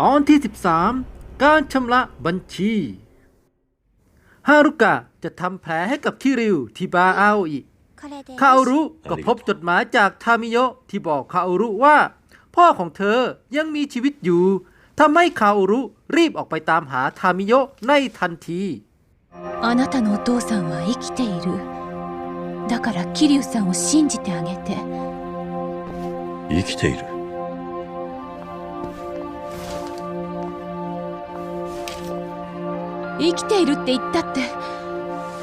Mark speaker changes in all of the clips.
Speaker 1: ตอนที่ 13 การชำระบัญชี ฮารุกะจะทำแผลให้กับคิริวที่บาร์อาโออิ
Speaker 2: これで
Speaker 1: คาโอรุก็พบจดหมายจากทามิโยะที่บอกคาโอรุว่า พ่อของเธอยังมีชีวิตอยู่ทำให้คาโอรุรีบออกไปตามหาทามิโยะในทันที
Speaker 3: あなたのお父さんは生きているだから桐生さんを信じてあげて
Speaker 4: 生きている
Speaker 3: 生きているって言ったって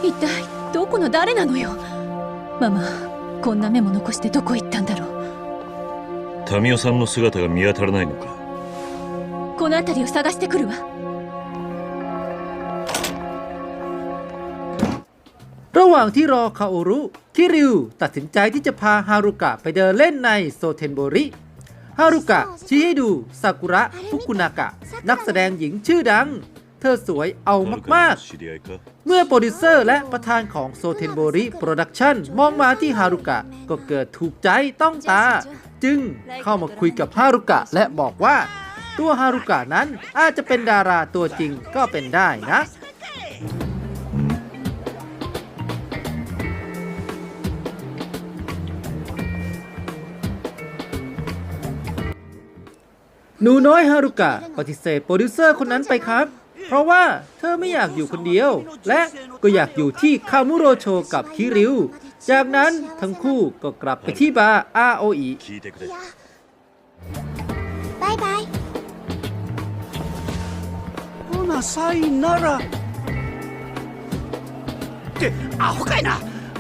Speaker 3: 一体どこの誰なのよママこんなメモ残してどこ行ったんだろう
Speaker 4: 民生さんの姿が見当たらないのか
Speaker 3: この辺りを探してくるわ
Speaker 1: ระหว่างที่รอคาโอรุคิริวตัดสินใจที่จะพาฮารุกะไปเดินเล่นในโซเทนโบริฮารุกะชี้ให้ดูซากุระฟุกุนากะ นักแสดงหญิงชื่อดัง เธอสวยเอามากๆ เมื่อโปรดิวเซอร์และประธานของโซเทนโบริโปรดักชั่นมองมาที่ฮารุกะ ก็เกิดถูกใจต้องตา จึงเข้ามาคุยกับฮารุกะและบอกว่า ตัวฮารุกะนั้นอาจจะเป็นดาราตัวจริงก็เป็นได้นะหนูน้อยฮารุกะปฏิเสธโปรดิวเซอร์คนนั้นไปครับ ราะว่าเธอไม่อยากอยู่คนเดียว และก็อยากอยู่ที่คามุโรโชกับคิริว จากนั้นทั้งคู่ก็กลับไปที่บาร์อาโออิ
Speaker 4: 聞いてくれ
Speaker 2: バイバイ
Speaker 5: ほなさいならってアホかいな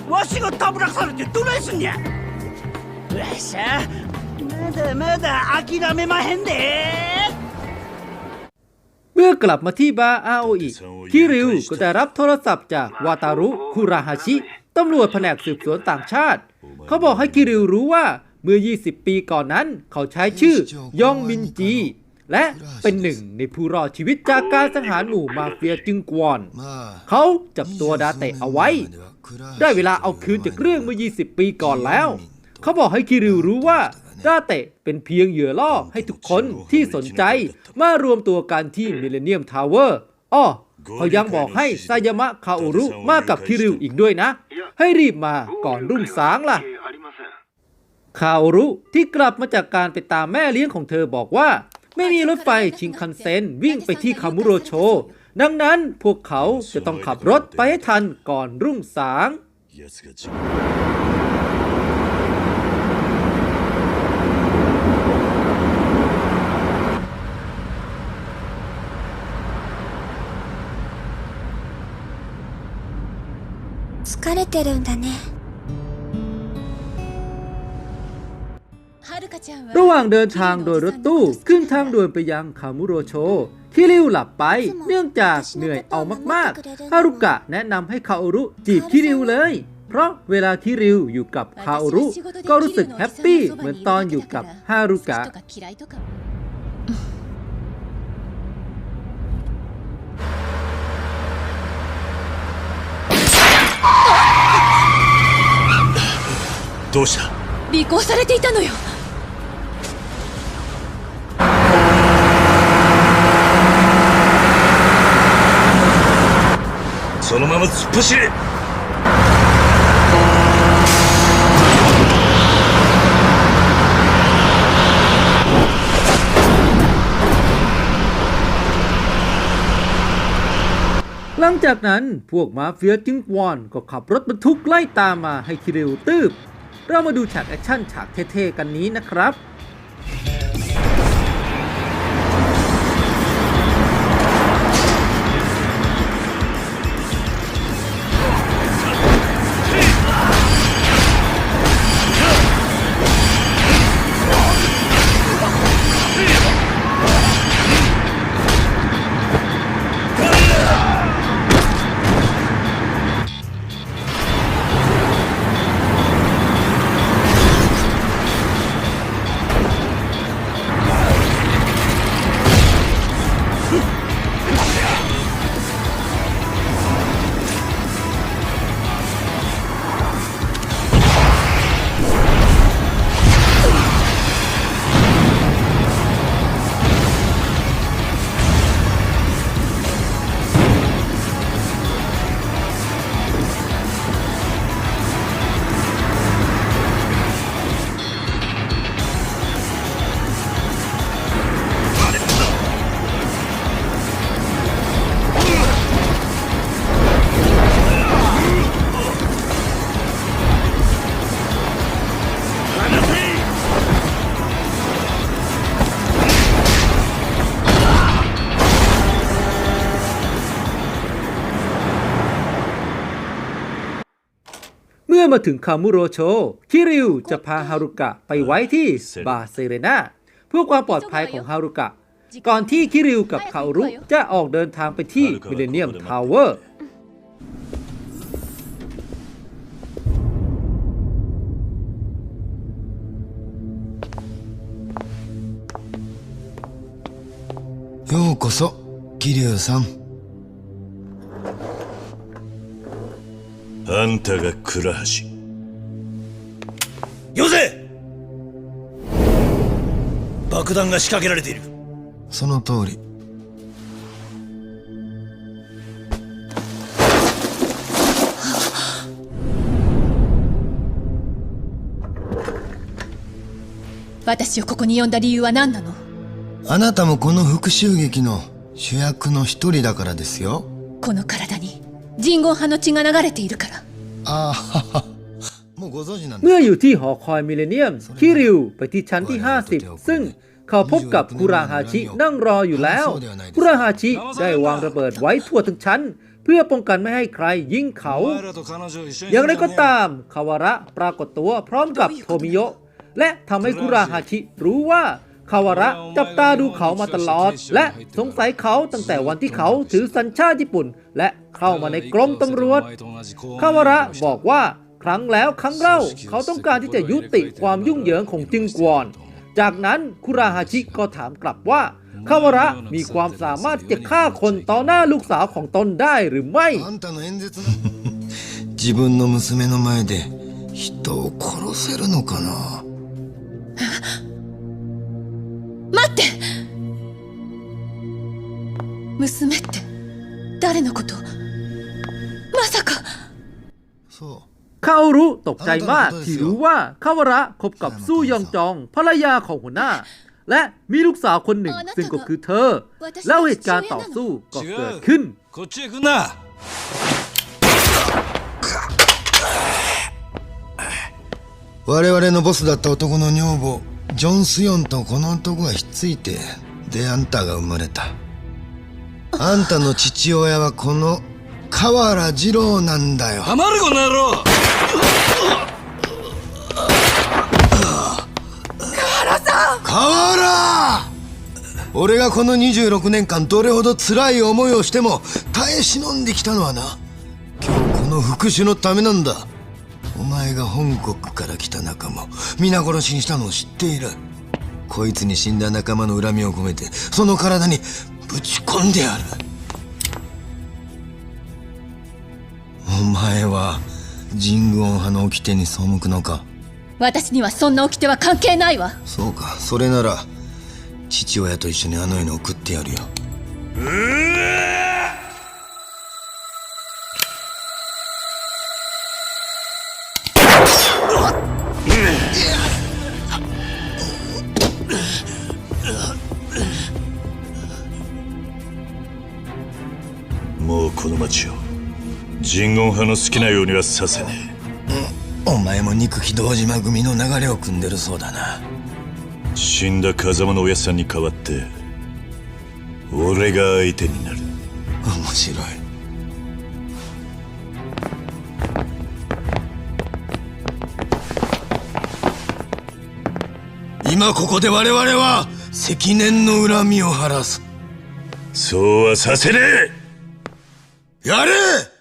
Speaker 5: わしがたぶらされてどないすんにゃわしゃまだまだ諦めまへんで
Speaker 1: เมื่อกลับมาที่บาร์อาโออิคิริวก็ได้รับโทรศัพท์จากวาตารุคุราฮาชิตำรวจแผนกสืบสวนต่างชาติ เขาบอกให้คิริวรู้ว่าเมื่อ 20 ปีก่อนนั้น เขาใช้ชื่อยองมินจี และเป็นหนึ่งในผู้รอดชีวิตจากการสังหารหมู่มาเฟียจึงกวน เขาจับตัวดาเตะเอาไว้ ได้เวลาเอาคืนจากเรื่องเมื่อ 20 ปีก่อนแล้ว เขาบอกให้คิริวรู้ว่า ดาเตะเป็นเพียงเหยื่อล่อให้ทุกคนที่สนใจ มารวมตัวกันที่มิเลเนียมทาวเวอร์อ้อเขายังบอกให้ไซายามะคาโอรุมากับคิริวอีกด้วยนะ ให้รีบมาก่อนรุ่งสางล่ะคาโอรุที่กลับมาจากการไปตามแม่เลี้ยงของเธอบอกว่า ไม่มีรถไฟชิงคันเซ็นวิ่งไปที่คามุโรโช ดังนั้นพวกเขาจะต้องขับรถไปให้ทันก่อนรุ่งสาง
Speaker 4: 奴が自分
Speaker 2: 疲れてるんだね
Speaker 3: はるかちゃんは
Speaker 1: ระหว่างเดินทางโดยรถตู้ขึ้นทางด่วนไปยังคามุโรโช คิริวหลับไป เนื่องจากเหนื่อยเอามากๆ ฮารุกะแนะนำให้คาโอรุจีบคิริวเลย เพราะเวลาคิริวอยู่กับคาโอรุ ก็รู้สึกแฮปปี้เหมือนตอนอยู่กับฮารุกะ
Speaker 4: どうした
Speaker 3: 尾行されていたのよ
Speaker 4: そのまま突っ走れ
Speaker 1: หลังจากนั้นพวกมาเฟียจึงวอนก็ขับรถบรรทุกไล่ตามมาให้คิริวตืบ เรามาดูฉากแอคชั่นฉากเท่ๆกันนี้นะครับ มาถึงคามุโรโช คิริวจะพาฮารุกะไปไว้ที่บาร์เซเรนาเพื่อความปลอดภัยของฮารุกะ ก่อนที่คิริวกับคารุจะออกเดินทางไปที่มิเลเนียมทาวเวอร์
Speaker 6: ようこそ桐生さん
Speaker 4: あんたが倉橋。よせ！爆弾が仕掛けられている。
Speaker 6: その通り。
Speaker 3: 私をここに呼んだ理由は何なの？
Speaker 6: あなたもこの復讐劇の主役の一人だからですよ。
Speaker 3: この体に人言派の血が流れているから
Speaker 6: ああははもうご存知なんで
Speaker 1: เมื่อ
Speaker 6: す
Speaker 1: อยู่ที่หอคอยมิเลเนียม คิริวไปที่ชั้นที่ 50 ซึ่งเขาพบกับคุราฮาชินั่งรออยู่แล้ว คุราฮาชิได้วางระเบิดไว้ทั่วทั้งชั้น เพื่อป้องกันไม่ให้ใครยิงเขา อย่างไรก็ตาม คาวาระปรากฏตัวพร้อมกับโทมิโยะและทำให้คุราฮาชิรู้ว่า คาวาระจับตาดูเขามาตลอด และสงสัยเขาตั้งแต่วันที่เขาถือสัญชาติญี่ปุ่น และเข้ามาในกรมตำรวจ คาวาระบอกว่าครั้งแล้วครั้งเล่า เขาต้องการที่จะยุติความยุ่งเหยิงของจึงกวอน จากนั้นคุราฮาชิก็ถามกลับว่า คาวาระมีความสามารถที่จะฆ่าคนต่อหน้าลูกสาวของตนได้หรือไม่
Speaker 6: あんたの演説の自分の娘の前で人を殺せるのかな
Speaker 3: って娘って誰のことまさか
Speaker 6: そう
Speaker 1: คาโอรุตกใจมากที่รู้ว่าคาวาระคบกับสู้ยองจองภรรยาของหัวหน้า และมีลูกสาวคนหนึ่ง ซึ่งก็คือเธอ แล้วเหตุการณ์ต่อสู้ก็เกิดขึ้น
Speaker 4: こっちへ来んな
Speaker 6: 我々のボスだった男の女房 ジョン・スヨンとこの男がひっついてであんたが生まれた。あんたの父親はこの河原二郎なんだよ。
Speaker 4: 黙るこの野郎。
Speaker 6: 河原俺がこの26年間どれほど辛い思いをしても耐え忍んできたのはな。今日この復讐のためなんだお前が本国から来た仲間を皆殺しにしたのを知っている。こいつに死んだ仲間の恨みを込めてその体にぶち込んでやる。お前は神宮派の掟に背くのか？
Speaker 3: 私にはそんな掟は関係ないわ。
Speaker 6: そうか。それなら父親と一緒にあの世に送ってやるよ。
Speaker 4: もう人言派の好きなようにはさせね
Speaker 6: お前も憎き堂島組の流れを組んでるそうだな。
Speaker 4: え死んだ風間の親さんに代わって俺が相手になる。
Speaker 6: 面白い。今ここで我々は積年の恨みを晴らす。
Speaker 4: そうはさせねえ。
Speaker 6: やれ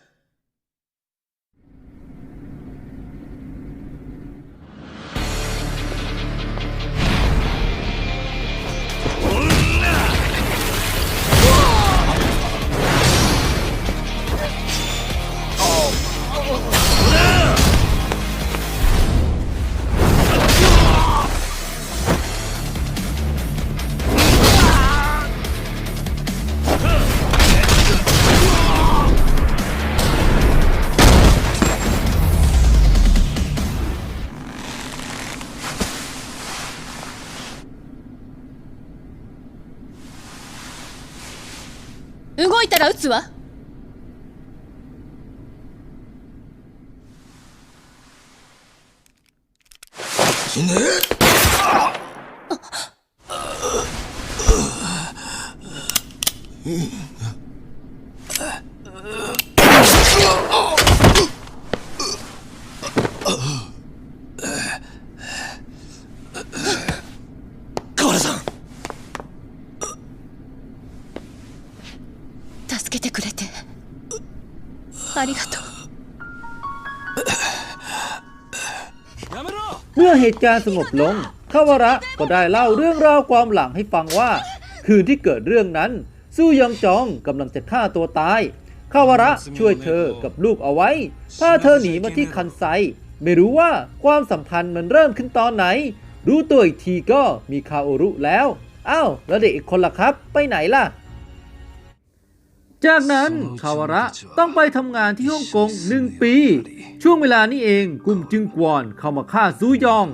Speaker 3: 動いたら撃つわ。
Speaker 1: เหตุการณ์สงบลงคาวระก็ได้เล่าเรื่องราวความหลังให้ฟังว่า คืนที่เกิดเรื่องนั้นซูยองจองกำลังจะฆ่าตัวตายคาวระช่วยเธอกับลูกเอาไว้ พาเธอหนีมาที่คันไซ ไม่รู้ว่าความสัมพันธ์มันเริ่มขึ้นตอนไหน รู้ตัวอีกทีก็มีคาโอรุแล้ว อ้าวแล้วเด็กอีกคนล่ะครับ ไปไหนล่ะ จากนั้นคาวาระต้องไปทำงานที่ฮ่องกงหนึ่งปี ช่วงเวลานี้เองกุมจึงกวอนเข้ามาฆ่าซูยอง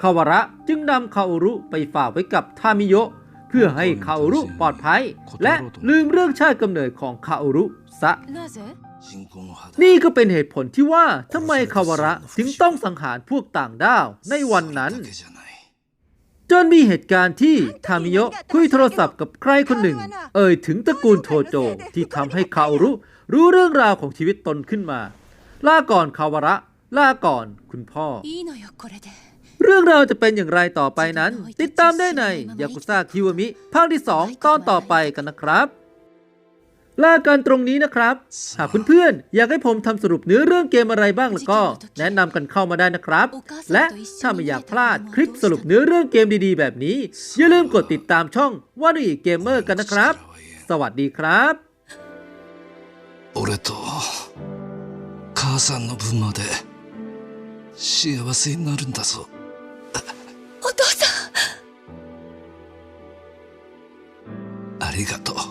Speaker 1: คาวาระจึงนำคาโอรุไปฝากไว้กับทามิโยะเพื่อให้คาโอรุปลอดภัย และลืมเรื่องชาติกำเนิดของคาโอรุซะ
Speaker 3: なぜ
Speaker 1: นี่ก็เป็นเหตุผลที่ว่าทำไมคาวาระถึงต้องสังหารพวกต่างด้าวในวันนั้น จนมีเหตุการณ์ที่ทามิโยคุยโทรศัพท์กับใครคนหนึ่ง เอ่ยถึงตระกูลโทโจที่ทำให้คารุรู้เรื่องราวของชีวิตตนขึ้นมา ล่าก่อนคาวระ ล่าก่อนคุณพ่อ เรื่องราวจะเป็นอย่างไรต่อไปนั้น ติดตามได้ในยากุซ่าคิวามิ ภาคที่ 2 ตอนต่อไปกันนะครับ ลากันตรงนี้นะครับ หากเพื่อนๆ อยากให้ผมทำสรุปเนื้อเรื่องเกมอะไรบ้างแล้วก็ แนะนำกันเข้ามาได้นะครับ และถ้าไม่อยากพลาดคลิปสรุปเนื้อเรื่องเกมดีๆ แบบนี้ อย่าลืมกดติดตามช่องว่านุยเกมเมอร์กันนะครับ สวัสดีครับ
Speaker 6: 俺と母さんの分まで幸せになるんだぞ
Speaker 3: お父さん
Speaker 6: ありがとう